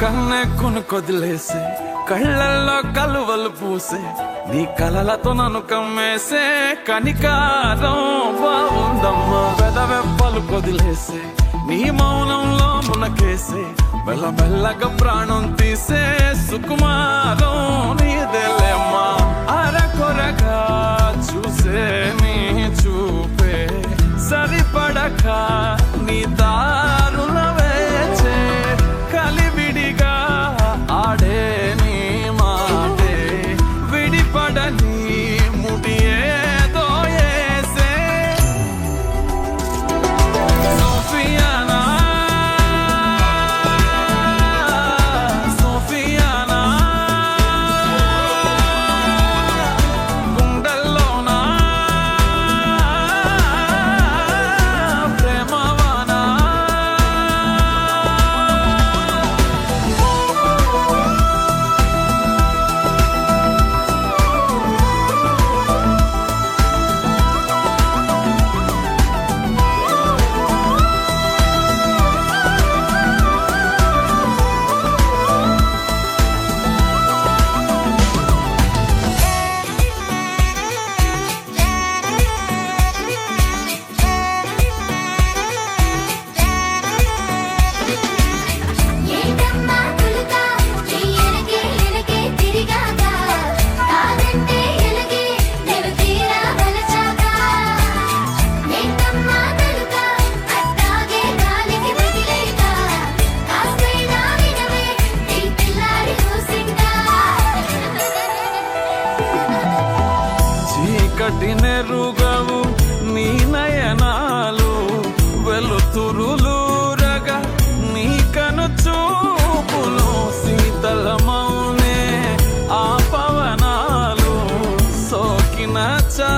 కన్నె కొనుకొదిలేసే కళ్ళల్లో కలువలు పూసే నీ కలలతో నన్ను కమ్మేసే కనికారం బాగుందమ్మా పెదవెప్పలు కొదిలేసే నీ మౌనంలో మునకేసే మెల్లమెల్లగా ప్రాణం తీసే సుకుమారం చక్కటి నెరుగవు నీ నయనాలు వెలుతురులూరగా నీ కను చూపులు శీతలమౌనే ఆ పవనాలు సోకిన చా